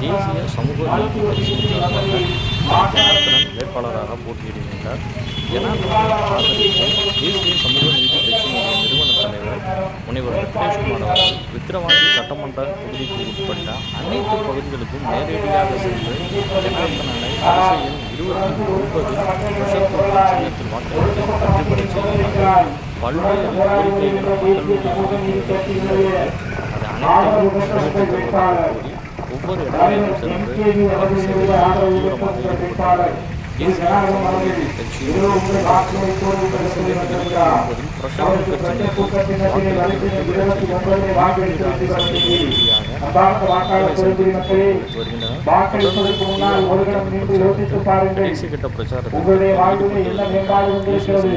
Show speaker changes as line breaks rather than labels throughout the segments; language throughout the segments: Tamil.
தேசிய சமூக நீதி வேட்பாளராக போட்டியிடுகின்றார் ஜனார்த்தனனை தேசிய சமூக நீதி கட்சியினுடைய நிறுவன தலைவர் முனைவர் வெங்கடேஷ்குமார் அவர்கள் விக்கிரவாண்டி சட்டமன்ற தொகுதிக்கு உட்பட்ட அனைத்து பகுதிகளுக்கும் நேரடியாக சென்று ஜனார்த்தனனை வரிசை எண் இருபத்தி ஒன்பது விஷத்தூர் சின்னத்தில் வாக்களித்து வெற்றி பெறச் செய்கிறார் பல்வேறு கோரிக்கைகளை மக்களுடைய அது அனைத்தையும் நிறைவேற்றித் தருவதாக கூறி ஒவ்வொரு இடங்களிலும் சென்று தீவிரமாக ஈடுபட்டுள்ளார்
உங்களுடைய வாழ்விலே என்ன மேம்பாடு கொண்டிருக்கிறது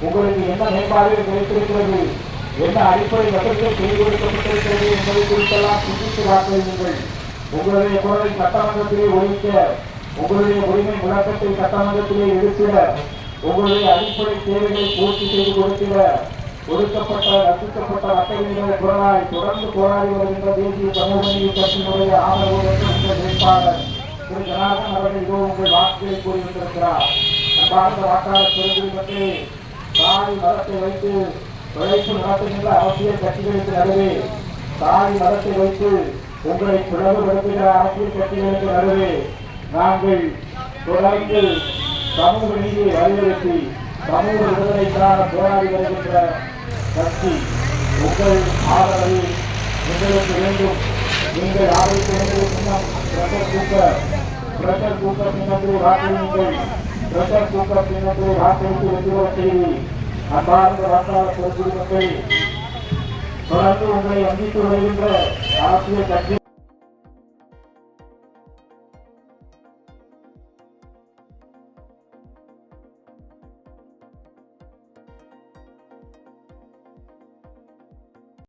உங்களுக்கு என்ன மேம்பாடுகள் கிடைத்திருக்கிறது என்ன அடிப்படை வசதிகள் செய்து கொடுக்கப்பட்டிருக்கிறது என்பதை குறித்தெல்லாம் சிந்தித்து வாக்களியுங்கள். உங்களுடைய குரலை சட்டமன்றத்திலே ஒழிக்க உங்களுடைய உரிமை முழக்கத்தை சட்டமன்றத்திலே எடுத்திட உங்களுடைய அடிப்படை தேவைகளை பூர்த்தி செய்து கொடுத்திட ஒடுக்கப்பட்ட ரசிக்கப்பட்ட மக்களின் குரலாய் தொடர்ந்து போராடி வருகின்ற தேசிய சமூக கட்சியினுடைய ஆதரவு இந்த வேட்பாளர் திரு ஜனார்தன் அவர்கள் இதோ உங்கள் வாக்குகளை கூறி அன்பார்ந்த வாக்காளர் பெருங்குடிமக்களே தாய் மதத்தை வைத்து உழைப்பு நடத்துகின்ற அரசியல் கட்சிகளுக்கு நடுவே தாய் மதத்தை வைத்து உங்களை பிளவுபடுத்துகிற அரசியல் கட்சிகளுக்கு நடுவே நாங்கள் தொடர்ந்து சமூக நீதியை வலியுறுத்தி சமூக விடுதலைக்கான போராடி வருகின்ற கட்சி உங்கள் ஆதரவை எங்களுக்கு வேண்டும். நீங்கள் ஆதரிக்க வேண்டிய சின்னம் பிரஷர் குக்கர். பிரஷர் குக்கர் சின்னத்தில் வாக்களியுங்கள் பிரஷர் குக்கர் சின்னத்தில் வாக்களித்து வெற்றி பெற செய்தி அன்பார்ந்த வாக்காளர் பொறுப்பு மக்கள் தொடர்ந்து உங்களை வந்தித்து வருகின்ற அரசியல் கட்சி